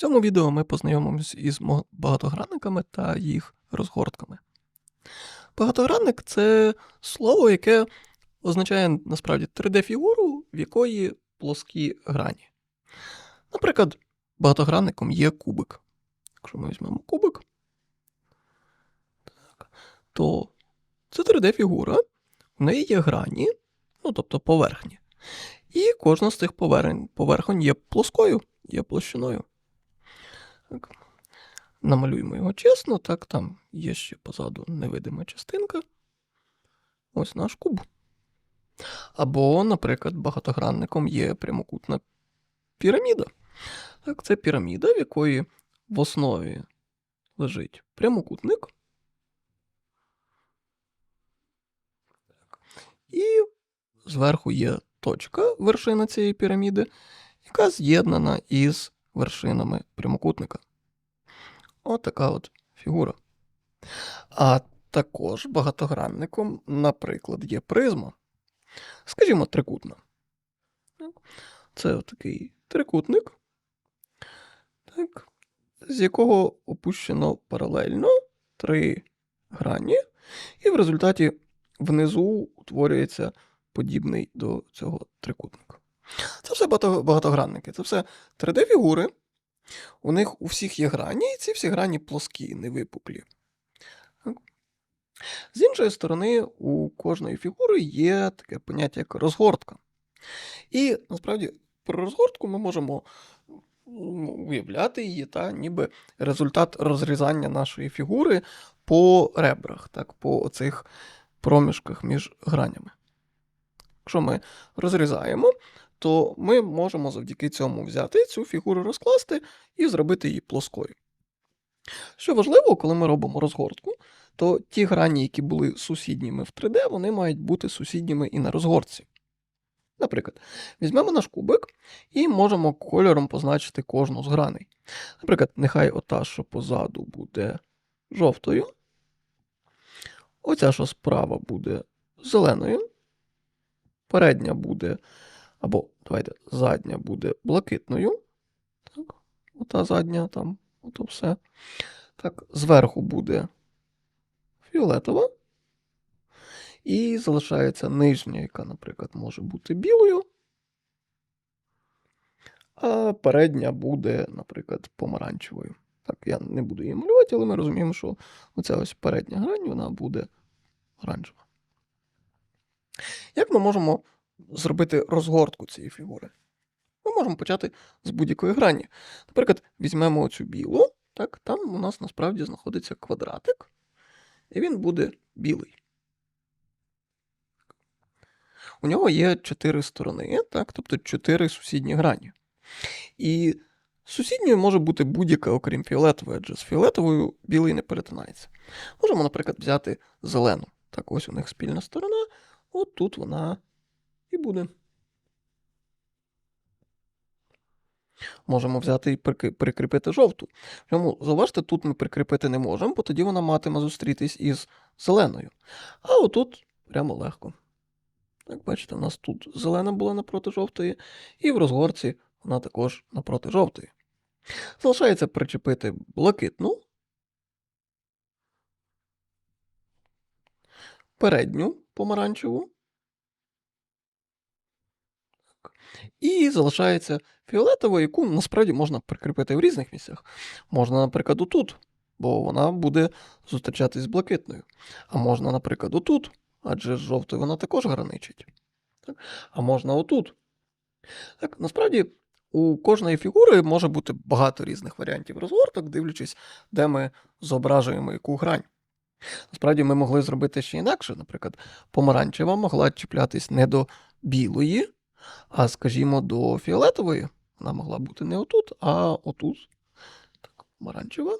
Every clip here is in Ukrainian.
цьому відео ми познайомимось із багатогранниками та їх розгортками. Багатогранник це слово, яке означає насправді 3D-фігуру, в якої плоскі грані. Наприклад, багатогранником є кубик. Якщо ми візьмемо кубик, так, то це 3D-фігура, в неї є грані, ну тобто поверхні. І кожна з цих поверхонь є плоскою, є площиною. Так. Намалюємо його чесно, так, там є ще позаду невидима частинка. Ось наш куб. Або, наприклад, багатогранником є прямокутна піраміда. Так, це піраміда, в якої в основі лежить прямокутник. Так. І зверху є точка, вершина цієї піраміди, яка з'єднана із вершинами прямокутника. От от фігура. А також багатогранником, наприклад, є призма. Скажімо, трикутна. Це такий трикутник, так, з якого опущено паралельно три грані, і в результаті внизу утворюється подібний до цього трикутника. Це все багатогранники, це все 3D-фігури. У них у всіх є грані, і ці всі грані плоскі, невипуклі. З іншої сторони, у кожної фігури є таке поняття, як розгортка. І насправді про розгортку ми можемо уявляти її, та, ніби результат розрізання нашої фігури по ребрах, так, по оцих проміжках між гранями. Якщо ми розрізаємо, то ми можемо завдяки цьому взяти цю фігуру розкласти і зробити її плоскою. Що важливо, коли ми робимо розгортку, то ті грані, які були сусідніми в 3D, вони мають бути сусідніми і на розгортці. Наприклад, візьмемо наш кубик і можемо кольором позначити кожну з граней. Наприклад, нехай ота, що позаду буде жовтою. Оця, що справа буде зеленою. Передня буде, або давайте, задня буде блакитною. Так, ота задня там, ото все. Так, зверху буде фіолетова. І залишається нижня, яка, наприклад, може бути білою. А передня буде, наприклад, помаранчевою. Так, я не буду її малювати, але ми розуміємо, що оця ось передня грань, вона буде оранжева. Як ми можемо зробити розгортку цієї фігури? Ми можемо почати з будь-якої грані. Наприклад, візьмемо оцю білу, так, там у нас насправді знаходиться квадратик, і він буде білий. У нього є чотири сторони, так, тобто чотири сусідні грані. І сусідньою може бути будь-яка, окрім фіолетової, адже з фіолетовою білий не перетинається. Можемо, наприклад, взяти зелену. Так, ось у них спільна сторона, от тут вона і буде. Можемо взяти і прикріпити жовту. Чому, зауважте, тут ми прикріпити не можемо, бо тоді вона матиме зустрітись із зеленою. А отут прямо легко. Як бачите, у нас тут зелена була напроти жовтої, і в розгорці вона також напроти жовтої. Залишається причепити блакитну, передню помаранчеву. Так. І залишається фіолетова, яку насправді можна прикріпити в різних місцях. Можна, наприклад, отут, бо вона буде зустрічатись з блакитною. А можна, наприклад, отут, адже з жовтою вона також граничить. А можна отут. Так, насправді, у кожної фігури може бути багато різних варіантів розгорток, дивлячись, де ми зображуємо яку грань. Насправді, ми могли зробити ще інакше. Наприклад, помаранчева могла чіплятись не до білої, а, скажімо, до фіолетової. Вона могла бути не отут, а отут. Так, помаранчева.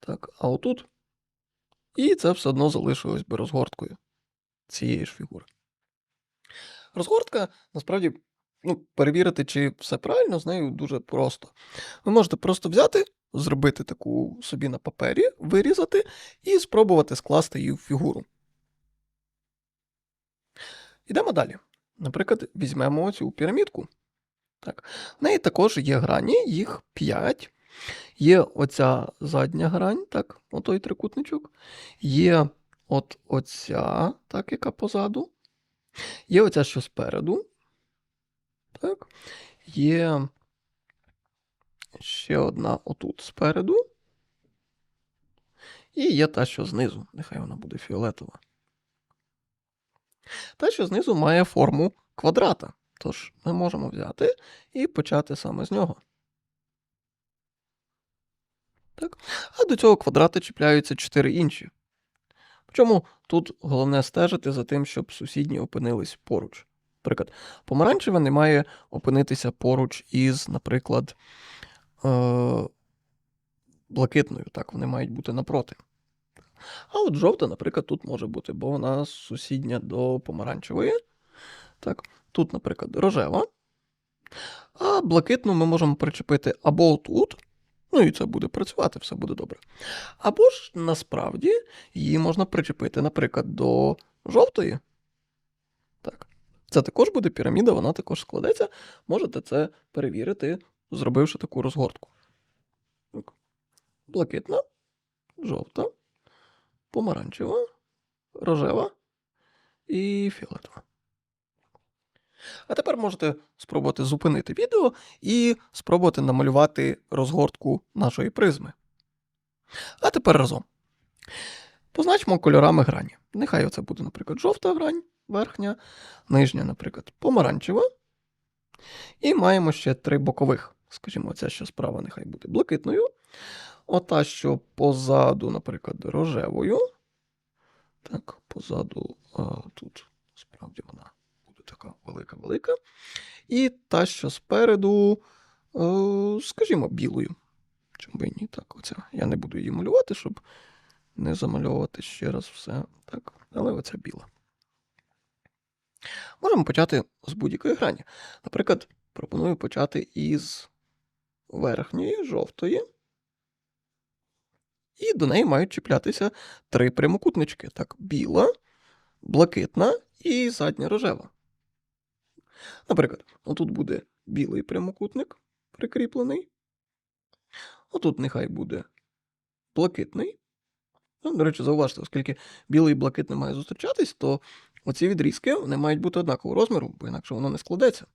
Так, а отут. І це все одно залишилось би розгорткою цієї ж фігури. Розгортка, насправді, ну, перевірити, чи все правильно, з нею дуже просто. Ви можете просто взяти, зробити таку собі на папері, вирізати і спробувати скласти її в фігуру. Ідемо далі. Наприклад, візьмемо цю пірамідку. Так. В неї також є грані, їх 5. Є оця задня грань, так, отой трикутничок. Є от оця, так, яка позаду. Є оця, що спереду. Так. Є ще одна отут спереду. І є та, що знизу. Нехай вона буде фіолетова. Та, що знизу має форму квадрата. Тож ми можемо взяти і почати саме з нього. Так? А до цього квадрата чіпляються чотири інші. Причому тут головне стежити за тим, щоб сусідні опинились поруч. Наприклад, помаранчеве не має опинитися поруч із, наприклад, е- блакитною. Так, вони мають бути напроти. А от жовта, наприклад, тут може бути, бо вона сусідня до помаранчевої. Так, тут, наприклад, рожева. А блакитну ми можемо причепити або тут, ну і це буде працювати, все буде добре. Або ж насправді її можна причепити, наприклад, до жовтої. Так. Це також буде піраміда, вона також складеться. Можете це перевірити, зробивши таку розгортку. Блакитна, жовта, помаранчева, рожева і фіолетова. А тепер можете спробувати зупинити відео і спробувати намалювати розгортку нашої призми. А тепер разом. Позначимо кольорами грані. Нехай оце буде, наприклад, жовта грань, верхня, нижня, наприклад, помаранчева. І маємо ще три бокових. Скажімо, ця, що справа, нехай буде блакитною. Ота, що позаду, наприклад, рожевою. Так, позаду а, тут справді вона буде така велика-велика. І та, що спереду, е, скажімо, білою. Чому би ні? Так, оця. Я не буду її малювати, щоб не замальовувати ще раз все. Так, але оця біла. Можемо почати з будь-якої грані. Наприклад, пропоную почати із верхньої, жовтої. І до неї мають чіплятися три прямокутнички. Так, біла, блакитна і задня рожева. Наприклад, отут буде білий прямокутник прикріплений. Отут нехай буде блакитний. Ну, до речі, зауважте, оскільки білий і блакитний має зустрічатись, то оці відрізки вони мають бути однакового розміру, бо інакше воно не складеться.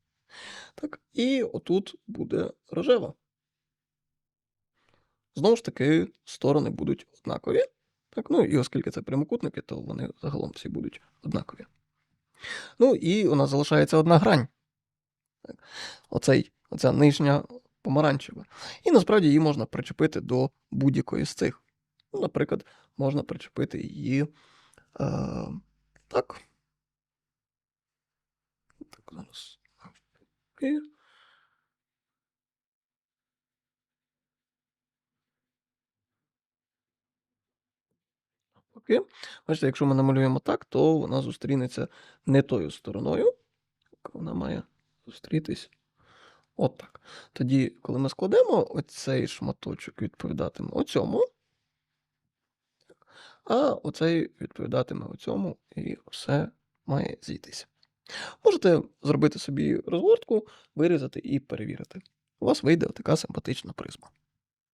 Так, І отут буде рожева. Знову ж таки, сторони будуть однакові. Так, ну і оскільки це прямокутники, то вони загалом всі будуть однакові. Ну, і у нас залишається одна грань. Так. Оцей, Оця нижня помаранчева. І насправді її можна причепити до будь-якої з цих. Ну, Наприклад, можна причепити її е, так. Так, зараз. Окей. Бачите, якщо ми намалюємо так, то вона зустрінеться не тою стороною. Вона має зустрітись от так. Тоді, коли ми складемо, оцей шматочок відповідатиме оцьому. А оцей відповідатиме оцьому, і все має зійтися. Можете зробити собі розгортку, вирізати і перевірити. У вас вийде така симпатична призма.